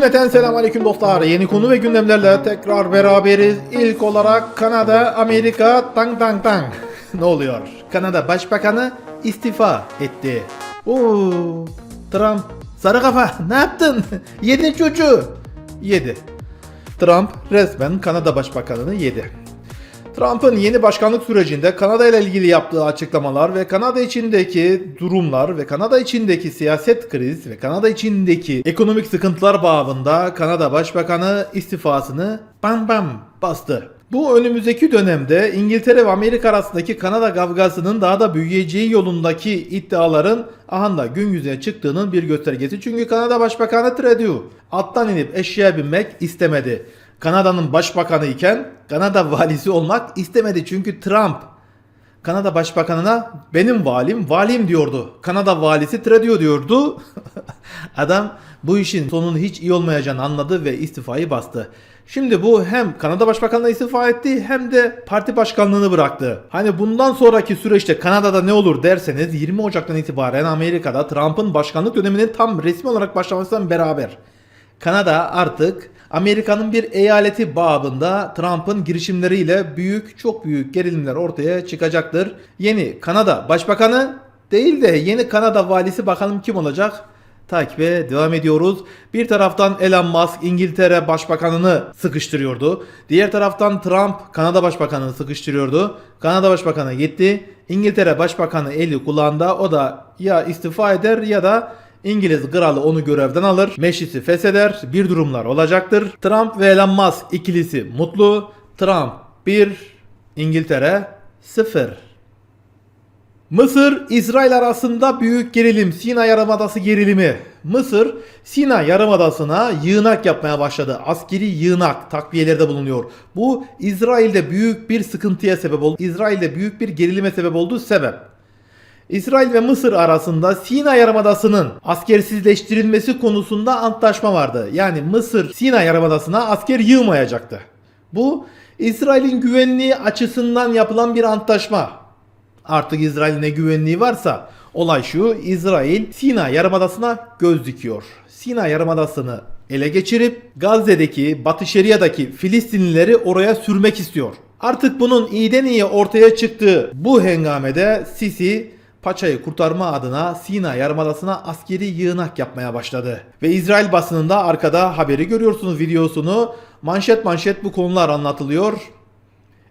Cümleten selamünaleyküm dostlar. Yeni konu ve gündemlerle tekrar beraberiz. İlk olarak Kanada, Amerika, tang tang tang. ne oluyor? Kanada Başbakanı istifa etti. Oo, Trump, sarı kafa ne yaptın? Yedi çocuğu. Yedi. Trump resmen Kanada Başbakanını yedi. Trump'ın yeni başkanlık sürecinde Kanada ile ilgili yaptığı açıklamalar ve Kanada içindeki durumlar ve Kanada içindeki siyaset kriz ve Kanada içindeki ekonomik sıkıntılar bağında Kanada Başbakanı istifasını bam bam bastı. Bu önümüzdeki dönemde İngiltere ve Amerika arasındaki Kanada kavgasının daha da büyüyeceği yolundaki iddiaların ahanda gün yüzüne çıktığının bir göstergesi. Çünkü Kanada Başbakanı Trudeau attan inip eşeğe binmek istemedi. Kanada'nın başbakanı iken Kanada valisi olmak istemedi. Çünkü Trump Kanada başbakanına benim valim valim diyordu. Kanada valisi Trudeau diyordu. Adam bu işin sonunun hiç iyi olmayacağını anladı ve istifayı bastı. Şimdi bu hem Kanada Başbakanlığı istifa etti hem de parti başkanlığını bıraktı. Hani bundan sonraki süreçte Kanada'da ne olur derseniz 20 Ocak'tan itibaren Amerika'da Trump'ın başkanlık döneminin tam resmi olarak başlamasından beraber Kanada artık Amerika'nın bir eyaleti babında Trump'ın girişimleriyle büyük çok büyük gerilimler ortaya çıkacaktır. Yeni Kanada Başbakanı değil de yeni Kanada valisi bakalım kim olacak? Takibe devam ediyoruz. Bir taraftan Elon Musk İngiltere Başbakanını sıkıştırıyordu. Diğer taraftan Trump Kanada Başbakanını sıkıştırıyordu. Kanada Başbakanı gitti. İngiltere Başbakanı eli kulağında o da ya istifa eder ya da İngiliz kralı onu görevden alır, meclisi fesheder, bir durumlar olacaktır. Trump ve Elon Musk ikilisi mutlu. Trump 1, İngiltere 0. Mısır, İsrail arasında büyük gerilim, Sina Yarımadası gerilimi. Mısır, Sina Yarımadası'na yığınak yapmaya başladı. Askeri yığınak takviyelerde bulunuyor. Bu İsrail'de büyük bir sıkıntıya sebep oldu. İsrail'de büyük bir gerilime sebep oldu. Sebep. İsrail ve Mısır arasında Sina Yarımadası'nın askersizleştirilmesi konusunda antlaşma vardı. Yani Mısır Sina Yarımadası'na asker yığmayacaktı. Bu İsrail'in güvenliği açısından yapılan bir antlaşma. Artık İsrail'in ne güvenliği varsa olay şu İsrail Sina Yarımadası'na göz dikiyor. Sina Yarımadası'nı ele geçirip Gazze'deki, Batı Şeria'daki Filistinlileri oraya sürmek istiyor. Artık bunun iyiden iyi ortaya çıktığı bu hengamede Sisi paçayı kurtarma adına Sina Yarımadası'na askeri yığınak yapmaya başladı. Ve İsrail basınında arkada haberi görüyorsunuz videosunu. Manşet manşet bu konular anlatılıyor.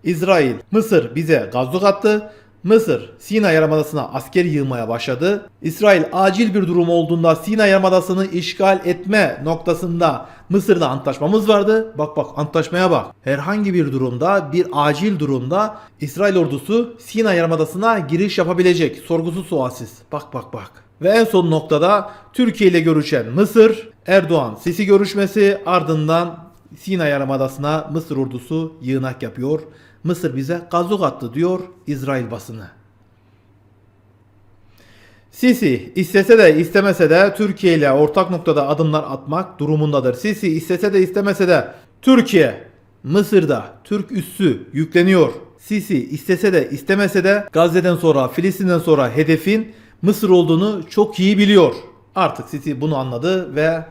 İsrail, Mısır bize gazlık attı. Mısır, Sina Yarımadası'na asker yığmaya başladı. İsrail acil bir durum olduğunda Sina Yarımadası'nı işgal etme noktasında Mısır'da antlaşmamız vardı. Bak bak antlaşmaya bak. Herhangi bir durumda, bir acil durumda İsrail ordusu Sina Yarımadası'na giriş yapabilecek. Sorgusuz sualsiz. Bak bak bak. Ve en son noktada Türkiye ile görüşen Mısır, Erdoğan Sisi görüşmesi ardından Sina Yarımadası'na Mısır ordusu yığınak yapıyor. Mısır bize gazuk attı diyor İsrail basını. Sisi istese de istemese de Türkiye ile ortak noktada adımlar atmak durumundadır. Sisi istese de istemese de Türkiye Mısır'da Türk üssü yükleniyor. Sisi istese de istemese de Gazze'den sonra Filistin'den sonra hedefin Mısır olduğunu çok iyi biliyor. Artık Sisi bunu anladı ve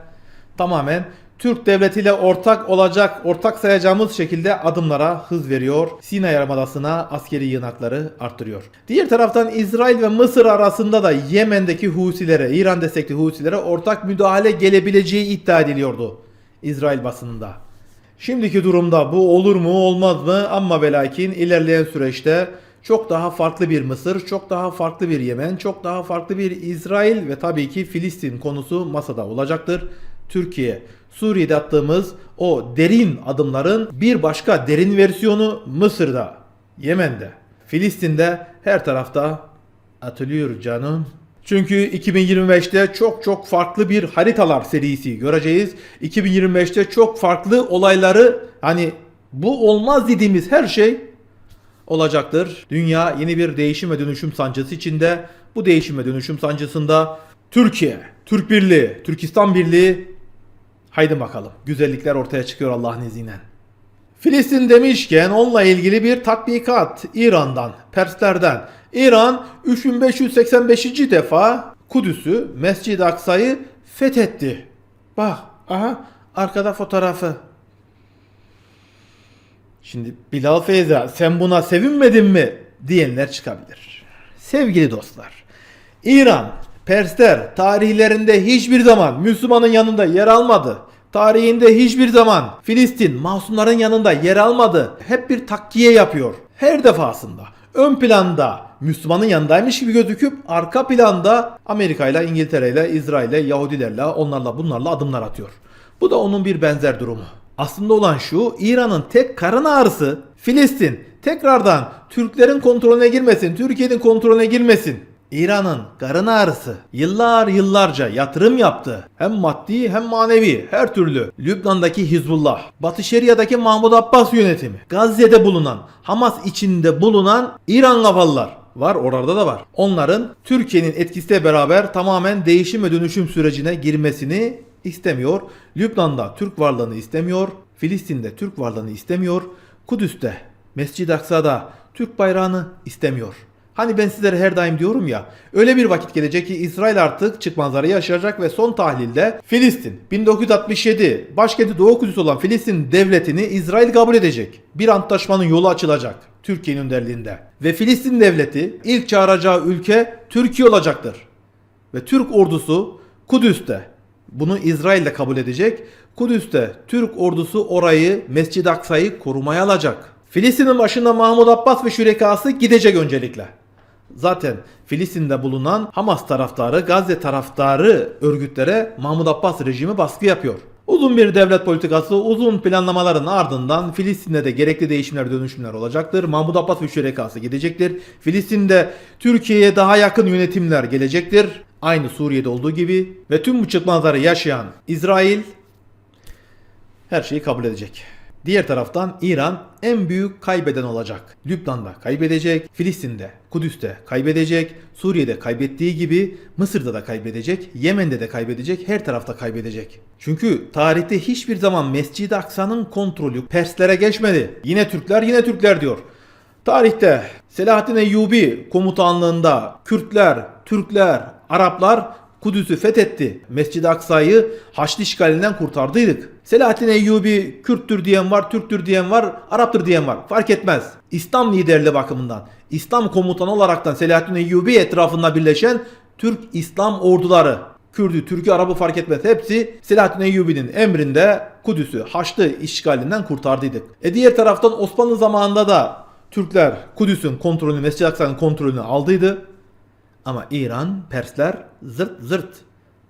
tamamen Türk devletiyle ortak olacak, ortak sayacağımız şekilde adımlara hız veriyor. Sina Yarımadası'na askeri yığınakları arttırıyor. Diğer taraftan İsrail ve Mısır arasında da Yemen'deki Husilere, İran destekli Husilere ortak müdahale gelebileceği iddia ediliyordu. İsrail basınında. Şimdiki durumda bu olur mu olmaz mı ama ve lakin ilerleyen süreçte çok daha farklı bir Mısır, çok daha farklı bir Yemen, çok daha farklı bir İsrail ve tabii ki Filistin konusu masada olacaktır. Türkiye, Suriye'de attığımız o derin adımların bir başka derin versiyonu Mısır'da, Yemen'de, Filistin'de her tarafta atılıyor canım. Çünkü 2025'te çok çok farklı bir haritalar serisi göreceğiz. 2025'te çok farklı olayları hani bu olmaz dediğimiz her şey olacaktır. Dünya yeni bir değişim ve dönüşüm sancısı içinde. Bu değişim ve dönüşüm sancısında Türkiye, Türk Birliği, Türkistan Birliği haydi bakalım. Güzellikler ortaya çıkıyor Allah'ın izniyle. Filistin demişken onunla ilgili bir tatbikat İran'dan, Perslerden. İran 3585. defa Kudüs'ü, Mescid-i Aksa'yı fethetti. Bak, aha Arkada fotoğrafı. Şimdi Bilal Feyza sen buna sevinmedin mi diyenler çıkabilir. Sevgili dostlar, İran, Persler tarihlerinde hiçbir zaman Müslümanın yanında yer almadı. Tarihinde hiçbir zaman Filistin masumların yanında yer almadı. Hep bir takkiye yapıyor. Her defasında ön planda Müslümanın yanındaymış gibi gözüküp arka planda Amerika ile İngiltere ile İsrail ile Yahudilerle onlarla bunlarla adımlar atıyor. Bu da onun bir benzer durumu. Aslında olan şu İran'ın tek karın ağrısı Filistin tekrardan Türklerin kontrolüne girmesin, Türkiye'nin kontrolüne girmesin. İran'ın karın ağrısı yıllar yıllarca yatırım yaptı. Hem maddi hem manevi her türlü. Lübnan'daki Hizbullah, Batı Şeria'daki Mahmud Abbas yönetimi, Gazze'de bulunan, Hamas içinde bulunan İran kafalılar var orada da var. Onların Türkiye'nin etkisiyle beraber tamamen değişim ve dönüşüm sürecine girmesini istemiyor. Lübnan'da Türk varlığını istemiyor. Filistin'de Türk varlığını istemiyor. Kudüs'te, Mescid-i Aksa'da Türk bayrağını istemiyor. Hani ben sizlere her daim diyorum ya öyle bir vakit gelecek ki İsrail artık çıkmazları yaşayacak ve son tahlilde Filistin 1967 başkenti Doğu Kudüs olan Filistin devletini İsrail kabul edecek. Bir antlaşmanın yolu açılacak Türkiye'nin önderliğinde. Ve Filistin devleti ilk çağıracağı ülke Türkiye olacaktır. Ve Türk ordusu Kudüs'te bunu İsrail de kabul edecek. Kudüs'te Türk ordusu orayı Mescid-i Aksa'yı korumaya alacak. Filistin'in başında Mahmud Abbas ve şürekası gidecek öncelikle. Zaten Filistin'de bulunan Hamas taraftarı, Gazze taraftarı örgütlere Mahmud Abbas rejimi baskı yapıyor. Uzun bir devlet politikası, uzun planlamaların ardından Filistin'de de gerekli değişimler, dönüşümler olacaktır. Mahmud Abbas ve şürekası gidecektir. Filistin'de Türkiye'ye daha yakın yönetimler gelecektir. Aynı Suriye'de olduğu gibi ve tüm bu çıkmazları yaşayan İsrail her şeyi kabul edecek. Diğer taraftan İran en büyük kaybeden olacak. Lübnan'da kaybedecek, Filistin'de, Kudüs'te kaybedecek, Suriye'de kaybettiği gibi Mısır'da da kaybedecek, Yemen'de de kaybedecek, her tarafta kaybedecek. Çünkü tarihte hiçbir zaman Mescid-i Aksa'nın kontrolü Perslere geçmedi. Yine Türkler, yine Türkler diyor. Tarihte Selahaddin Eyyubi komutanlığında Kürtler, Türkler, Araplar Kudüs'ü fethetti. Mescid-i Aksa'yı Haçlı işgalinden kurtardıydık. Selahaddin Eyyubi Kürttür diyen var, Türktür diyen var, Araptır diyen var. Fark etmez. İslam liderliği bakımından, İslam komutanı olaraktan Selahaddin Eyyubi etrafında birleşen Türk İslam orduları. Kürdü, Türk'ü, Arap'ı fark etmez. Hepsi Selahaddin Eyyubi'nin emrinde Kudüs'ü Haçlı işgalinden kurtardıydık. E diğer taraftan Osmanlı zamanında da Türkler Kudüs'ün kontrolünü, Mescid-i Aksa'nın kontrolünü aldıydı. Ama İran, Persler zırt zırt.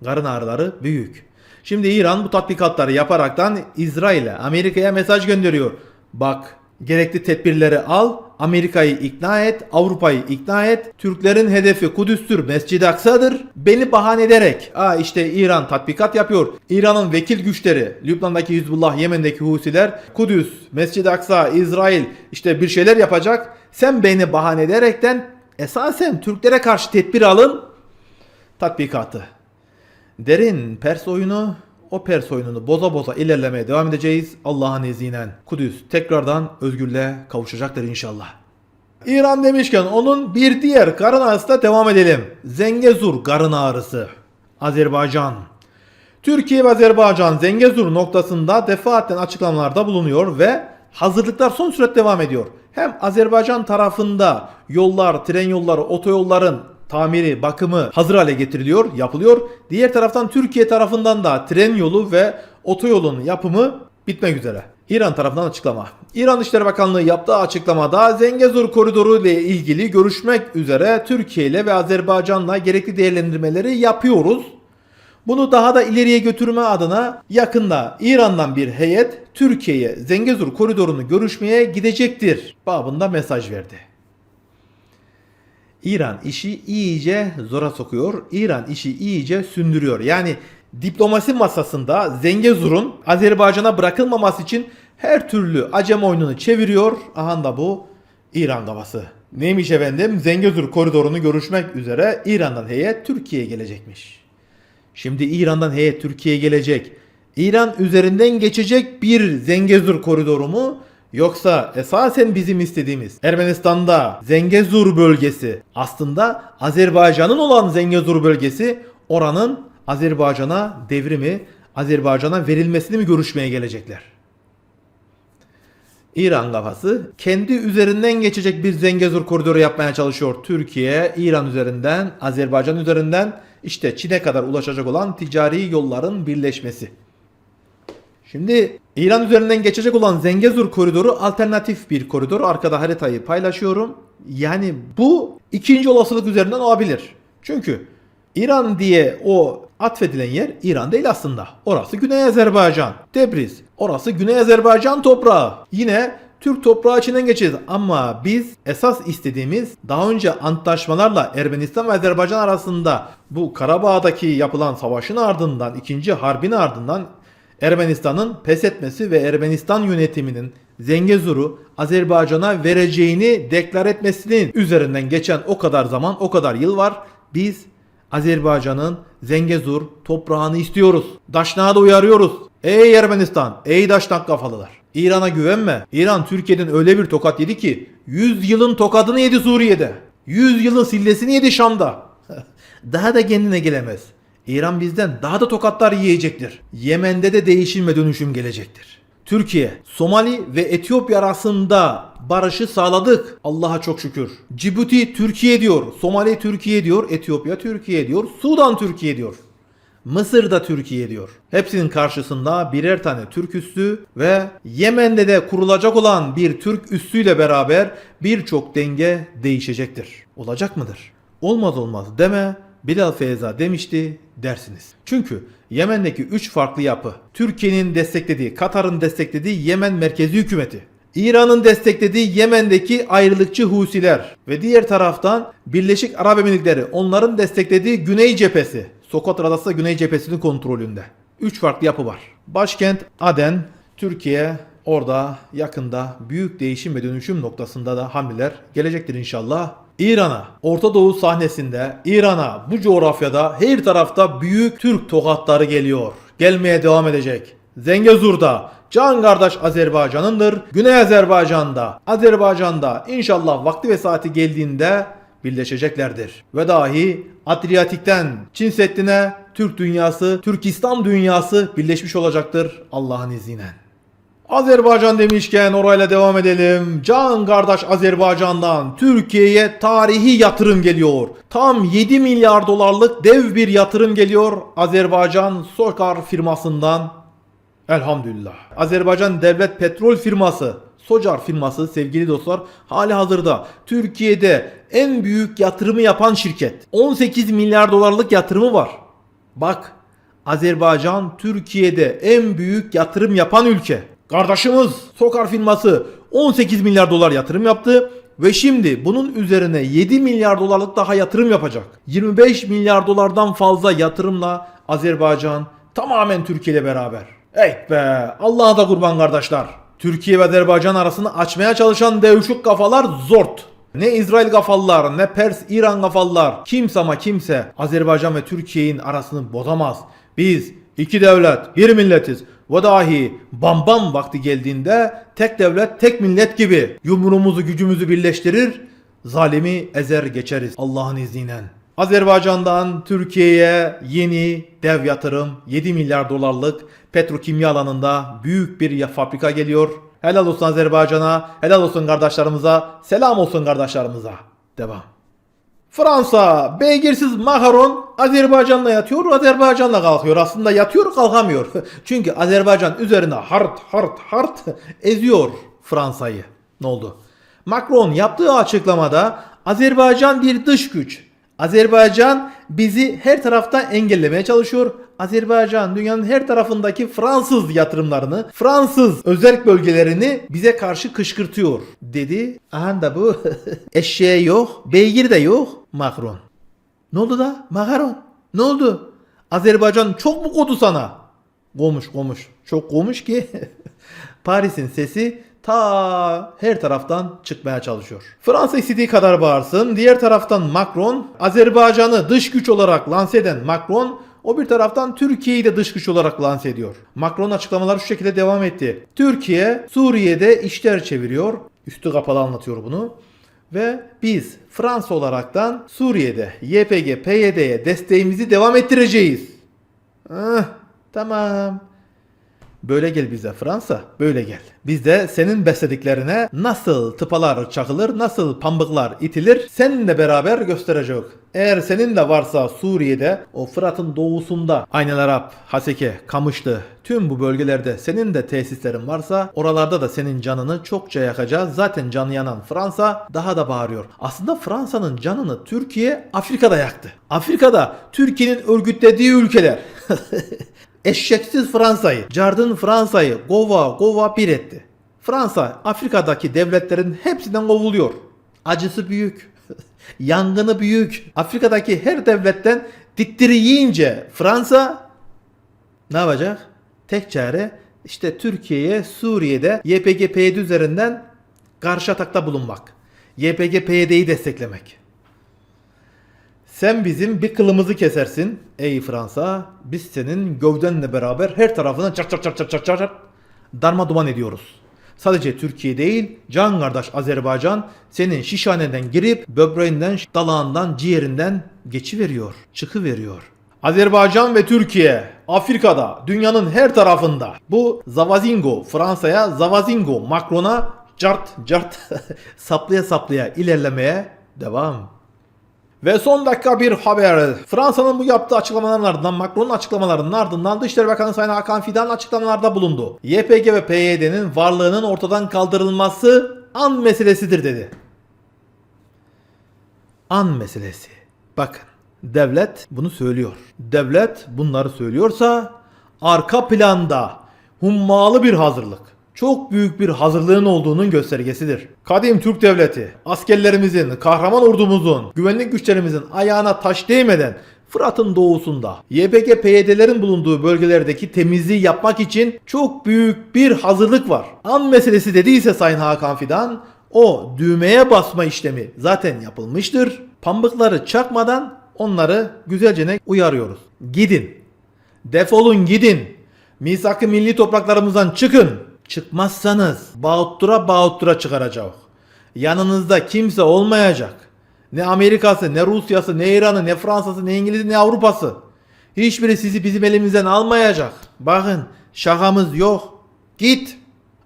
Karın ağrıları büyük. Şimdi İran bu tatbikatları yaparaktan İsrail'e, Amerika'ya mesaj gönderiyor. Bak gerekli tedbirleri al, Amerika'yı ikna et, Avrupa'yı ikna et. Türklerin hedefi Kudüs'tür, Mescid-i Aksa'dır. Beni bahane ederek, aa işte İran tatbikat yapıyor. İran'ın vekil güçleri, Lübnan'daki Hizbullah, Yemen'deki Husiler, Kudüs, Mescid-i Aksa, İsrail işte bir şeyler yapacak. Sen beni bahane ederekten esasen Türklere karşı tedbir alın tatbikatı. Derin Pers oyunu o Pers oyununu boza boza ilerlemeye devam edeceğiz. Allah'ın izniyle Kudüs tekrardan özgürlüğe kavuşacaktır inşallah. İran demişken onun bir diğer karın ağrısı da devam edelim. Zengezur karın ağrısı. Azerbaycan. Türkiye ve Azerbaycan Zengezur noktasında defaatten açıklamalarda bulunuyor ve hazırlıklar son sürat devam ediyor. Hem Azerbaycan tarafında yollar, tren yolları, otoyolların tamiri, bakımı hazır hale getiriliyor, yapılıyor. Diğer taraftan Türkiye tarafından da tren yolu ve otoyolun yapımı bitmek üzere. İran tarafından açıklama. İran Dışişleri Bakanlığı yaptığı açıklamada Zengezur koridoru ile ilgili görüşmek üzere Türkiye ile ve Azerbaycan'la gerekli değerlendirmeleri yapıyoruz. Bunu daha da ileriye götürme adına yakında İran'dan bir heyet Türkiye'ye Zengezur koridorunu görüşmeye gidecektir babında mesaj verdi. İran işi iyice zora sokuyor. İran işi iyice sündürüyor. Yani diplomasi masasında Zengezur'un Azerbaycan'a bırakılmaması için her türlü acem oyununu çeviriyor. Aha da bu İran kafası. Neymiş efendim? Zengezur koridorunu görüşmek üzere İran'dan heyet Türkiye'ye gelecekmiş. Şimdi İran'dan heyet Türkiye'ye gelecek. İran üzerinden geçecek bir Zengezur koridoru mu? Yoksa esasen bizim istediğimiz Ermenistan'da Zengezur bölgesi aslında Azerbaycan'ın olan Zengezur bölgesi oranın Azerbaycan'a devrimi, Azerbaycan'a verilmesini mi görüşmeye gelecekler? İran kafası kendi üzerinden geçecek bir Zengezur koridoru yapmaya çalışıyor. Türkiye, İran üzerinden, Azerbaycan üzerinden işte Çin'e kadar ulaşacak olan ticari yolların birleşmesi. Şimdi İran üzerinden geçecek olan Zengezur koridoru alternatif bir koridor. Arkada haritayı paylaşıyorum. Yani bu ikinci olasılık üzerinden olabilir. Çünkü İran diye o atfedilen yer İran değil aslında. Orası Güney Azerbaycan. Tebriz. Orası Güney Azerbaycan toprağı. Yine Türk toprağı içinden geçeceğiz. Ama biz esas istediğimiz daha önce antlaşmalarla Ermenistan ve Azerbaycan arasında bu Karabağ'daki yapılan savaşın ardından, ikinci harbin ardından Ermenistan'ın pes etmesi ve Ermenistan yönetiminin Zengezur'u Azerbaycan'a vereceğini deklar etmesinin üzerinden geçen o kadar zaman, o kadar yıl var. Biz Azerbaycan'ın Zengezur toprağını istiyoruz. Daşnak'a da uyarıyoruz. Ey Ermenistan, ey Daşnak kafalılar. İran'a güvenme. İran Türkiye'den öyle bir tokat yedi ki 100 yılın tokadını yedi Suriye'de. 100 yılın sillesini yedi Şam'da. Daha da kendine gelemez. İran bizden daha da tokatlar yiyecektir. Yemen'de de değişim ve dönüşüm gelecektir. Türkiye, Somali ve Etiyopya arasında barışı sağladık. Allah'a çok şükür. Cibuti Türkiye diyor, Somali Türkiye diyor, Etiyopya Türkiye diyor, Sudan Türkiye diyor. Mısır da Türkiye diyor. Hepsinin karşısında birer tane Türk üssü ve Yemen'de de kurulacak olan bir Türk üssüyle beraber birçok denge değişecektir. Olacak mıdır? Olmaz olmaz deme. Bilal Feyza demişti dersiniz. Çünkü Yemen'deki 3 farklı yapı, Türkiye'nin desteklediği, Katar'ın desteklediği Yemen merkezi hükümeti, İran'ın desteklediği Yemen'deki ayrılıkçı Husiler ve diğer taraftan Birleşik Arap Emirlikleri onların desteklediği Güney cephesi, Sokot Adası Güney cephesinin kontrolünde. 3 farklı yapı var. Başkent Aden, Türkiye orada yakında büyük değişim ve dönüşüm noktasında da hamleler gelecektir inşallah. İran'a, Orta Doğu sahnesinde İran'a bu coğrafyada her tarafta büyük Türk tokatları geliyor. Gelmeye devam edecek. Zengezur'da can kardeş Azerbaycan'ındır. Güney Azerbaycan'da, Azerbaycan'da inşallah vakti ve saati geldiğinde birleşeceklerdir. Ve dahi Adriyatik'ten Çin Seddi'ne Türk dünyası, Türkistan dünyası birleşmiş olacaktır Allah'ın izniyle. Azerbaycan demişken orayla devam edelim. Can kardeş Azerbaycan'dan Türkiye'ye tarihi yatırım geliyor. Tam 7 milyar dolarlık dev bir yatırım geliyor Azerbaycan Sokar firmasından. Elhamdülillah. Azerbaycan Devlet Petrol firması Socar firması sevgili dostlar hali hazırda Türkiye'de en büyük yatırımı yapan şirket. 18 milyar dolarlık yatırımı var. Bak Azerbaycan Türkiye'de en büyük yatırım yapan ülke. Kardeşimiz Sokar firması 18 milyar dolar yatırım yaptı ve şimdi bunun üzerine 7 milyar dolarlık daha yatırım yapacak. 25 milyar dolardan fazla yatırımla Azerbaycan tamamen Türkiye ile beraber. Ey be Allah'a da kurban kardeşler. Türkiye ve Azerbaycan arasını açmaya çalışan devşuk kafalar zort. Ne İsrail kafalılar ne Pers İran kafalılar kimse ama kimse Azerbaycan ve Türkiye'nin arasını bozamaz. Biz iki devlet bir milletiz. Ve dahi bam bam vakti geldiğinde tek devlet tek millet gibi yumruğumuzu gücümüzü birleştirir zalimi ezer geçeriz Allah'ın izniyle. Azerbaycan'dan Türkiye'ye yeni dev yatırım 7 milyar dolarlık petrokimya alanında büyük bir fabrika geliyor. Helal olsun Azerbaycan'a, helal olsun kardeşlerimize, selam olsun kardeşlerimize. Devam. Fransa beygirsiz makaron Azerbaycan'la yatıyor, Azerbaycan'la kalkıyor. Aslında yatıyor, kalkamıyor. Çünkü Azerbaycan üzerine hart hart hart eziyor Fransa'yı. Ne oldu? Macron yaptığı açıklamada Azerbaycan bir dış güç. Azerbaycan bizi her taraftan engellemeye çalışıyor. Azerbaycan dünyanın her tarafındaki Fransız yatırımlarını, Fransız özel bölgelerini bize karşı kışkırtıyor dedi. Aha da bu eşeğe yok, beygir de yok Macron. Ne oldu da? Macron. Ne oldu? Azerbaycan çok mu kodu sana? Komuş komuş. Çok komuş ki Paris'in sesi ta her taraftan çıkmaya çalışıyor. Fransa istediği kadar bağırsın. Diğer taraftan Macron Azerbaycan'ı dış güç olarak lanse eden Macron o bir taraftan Türkiye'yi de dış güç olarak lanse ediyor. Macron açıklamaları şu şekilde devam etti. Türkiye Suriye'de işler çeviriyor. Üstü kapalı anlatıyor bunu. Ve biz Fransa olaraktan Suriye'de YPG, PYD'ye desteğimizi devam ettireceğiz. Eh, Tamam. Böyle gel bize Fransa, böyle gel. Biz de senin beslediklerine nasıl tıpalar çakılır, nasıl pambıklar itilir seninle beraber gösterecek. Eğer senin de varsa Suriye'de, o Fırat'ın doğusunda, Aynel Arap, Haseke, Kamışlı, tüm bu bölgelerde senin de tesislerin varsa oralarda da senin canını çokça yakacağız. Zaten canı yanan Fransa daha da bağırıyor. Aslında Fransa'nın canını Türkiye Afrika'da yaktı. Afrika'da Türkiye'nin örgütlediği ülkeler Eşeksiz Fransa'yı, Cardın Fransa'yı gova gova bir etti. Fransa Afrika'daki devletlerin hepsinden kovuluyor. Acısı büyük. Yangını büyük. Afrika'daki her devletten dittiri yiyince Fransa ne yapacak? Tek çare işte Türkiye'ye Suriye'de YPG-PYD üzerinden karşı atakta bulunmak. YPG-PYD'yi desteklemek. Sen bizim bir kılımızı kesersin ey Fransa. Biz senin gövdenle beraber her tarafını çar çar çar çar çar çar darma duman ediyoruz. Sadece Türkiye değil, can kardeş Azerbaycan senin şişhaneden girip böbreğinden, dalağından, ciğerinden geçiveriyor, çıkıveriyor. Azerbaycan ve Türkiye Afrika'da, dünyanın her tarafında bu Zavazingo Fransa'ya, Zavazingo Macron'a cart cart saplaya saplaya ilerlemeye devam. Ve son dakika bir haber. Fransa'nın bu yaptığı açıklamaların ardından Macron'un açıklamalarının ardından Dışişleri Bakanı Sayın Hakan Fidan açıklamalarda bulundu. YPG ve PYD'nin varlığının ortadan kaldırılması an meselesidir dedi. An meselesi. Bakın devlet bunu söylüyor. Devlet bunları söylüyorsa arka planda hummalı bir hazırlık çok büyük bir hazırlığın olduğunun göstergesidir. Kadim Türk Devleti, askerlerimizin, kahraman ordumuzun, güvenlik güçlerimizin ayağına taş değmeden Fırat'ın doğusunda YPG PYD'lerin bulunduğu bölgelerdeki temizliği yapmak için çok büyük bir hazırlık var. An meselesi dediyse Sayın Hakan Fidan o düğmeye basma işlemi zaten yapılmıştır. Pambıkları çakmadan onları güzelce uyarıyoruz. Gidin. Defolun gidin. Misak-ı milli topraklarımızdan çıkın. Çıkmazsanız bağuttura bağuttura çıkaracak. Yanınızda kimse olmayacak. Ne Amerika'sı, ne Rusya'sı, ne İran'ı, ne Fransa'sı, ne İngiliz'i, ne Avrupa'sı. Hiçbiri sizi bizim elimizden almayacak. Bakın şakamız yok. Git.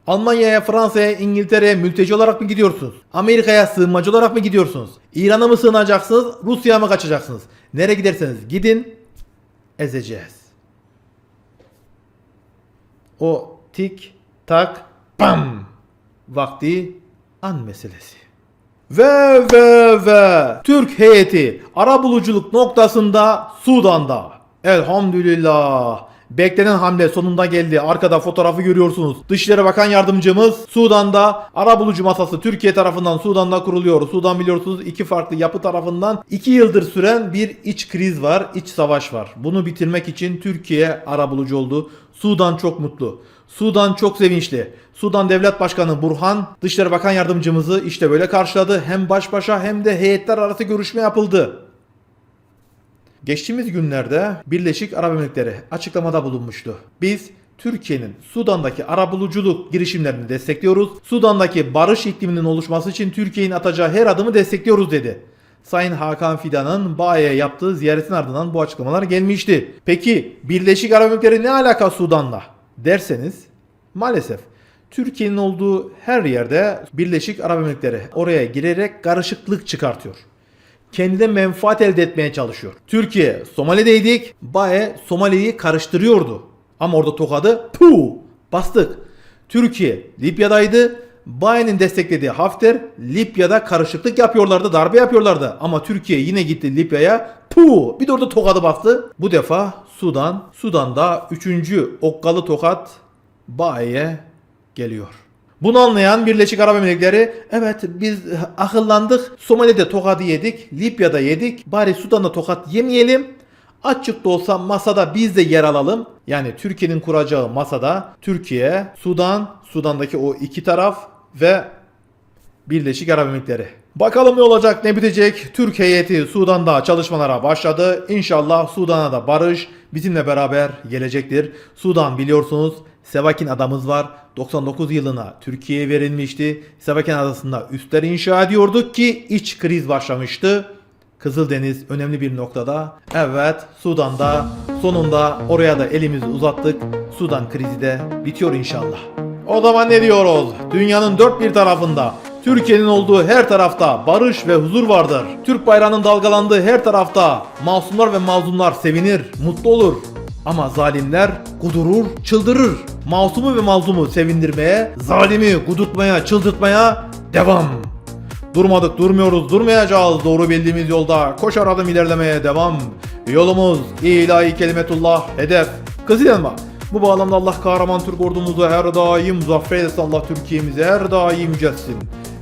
Almanya'ya, Fransa'ya, İngiltere'ye mülteci olarak mı gidiyorsunuz? Amerika'ya sığınmacı olarak mı gidiyorsunuz? İran'a mı sığınacaksınız? Rusya'ya mı kaçacaksınız? Nereye giderseniz gidin ezeceğiz. O tik tak pam vakti an meselesi. Ve ve ve Türk heyeti arabuluculuk noktasında Sudan'da. Elhamdülillah. Beklenen hamle sonunda geldi. Arkada fotoğrafı görüyorsunuz. Dışişleri Bakan Yardımcımız Sudan'da arabulucu masası Türkiye tarafından Sudan'da kuruluyor. Sudan biliyorsunuz iki farklı yapı tarafından iki yıldır süren bir iç kriz var, iç savaş var. Bunu bitirmek için Türkiye arabulucu oldu. Sudan çok mutlu. Sudan çok sevinçli. Sudan Devlet Başkanı Burhan Dışişleri Bakan Yardımcımızı işte böyle karşıladı. Hem baş başa hem de heyetler arası görüşme yapıldı. Geçtiğimiz günlerde Birleşik Arap Emirlikleri açıklamada bulunmuştu. Biz Türkiye'nin Sudan'daki arabuluculuk girişimlerini destekliyoruz. Sudan'daki barış ikliminin oluşması için Türkiye'nin atacağı her adımı destekliyoruz dedi. Sayın Hakan Fidan'ın Bae'ye yaptığı ziyaretin ardından bu açıklamalar gelmişti. Peki Birleşik Arap Emirlikleri ne alaka Sudan'la derseniz maalesef Türkiye'nin olduğu her yerde Birleşik Arap Emirlikleri oraya girerek karışıklık çıkartıyor kendine menfaat elde etmeye çalışıyor. Türkiye Somali'deydik. Bae Somali'yi karıştırıyordu. Ama orada tokadı pu bastık. Türkiye Libya'daydı. Bae'nin desteklediği Hafter Libya'da karışıklık yapıyorlardı, darbe yapıyorlardı. Ama Türkiye yine gitti Libya'ya. Pu bir de orada tokadı bastı. Bu defa Sudan, Sudan'da 3. okkalı tokat Bae'ye geliyor. Bunu anlayan Birleşik Arap Emirlikleri evet biz akıllandık Somali'de tokadı yedik Libya'da yedik bari Sudan'da tokat yemeyelim açık da olsa masada biz de yer alalım. Yani Türkiye'nin kuracağı masada Türkiye, Sudan, Sudan'daki o iki taraf ve Birleşik Arap Emirlikleri. Bakalım ne olacak ne bitecek. Türk heyeti Sudan'da çalışmalara başladı. İnşallah Sudan'a da barış bizimle beraber gelecektir. Sudan biliyorsunuz Sevakin adamız var. 99 yılına Türkiye'ye verilmişti. Sevakin adasında üstler inşa ediyorduk ki iç kriz başlamıştı. Kızıldeniz önemli bir noktada. Evet, Sudan'da sonunda oraya da elimizi uzattık. Sudan krizi de bitiyor inşallah. O zaman ne diyoruz? Dünyanın dört bir tarafında, Türkiye'nin olduğu her tarafta barış ve huzur vardır. Türk bayrağının dalgalandığı her tarafta masumlar ve mazlumlar sevinir, mutlu olur. Ama zalimler kudurur, çıldırır. Masumu ve mazlumu sevindirmeye, zalimi kudurtmaya, çıldırtmaya devam. Durmadık durmuyoruz durmayacağız doğru bildiğimiz yolda koşar adım ilerlemeye devam. Yolumuz ilahi kelimetullah hedef. Kızı yanma. Bu bağlamda Allah kahraman Türk ordumuzu her daim muzaffer eylesin Allah Türkiye'mizi her daim yücelsin.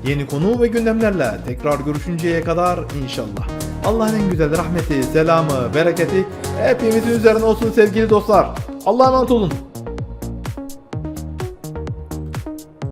Yeni konu ve gündemlerle tekrar görüşünceye kadar inşallah. Allah'ın en güzel rahmeti, selamı, bereketi hepimizin üzerine olsun sevgili dostlar. Allah'a emanet olun.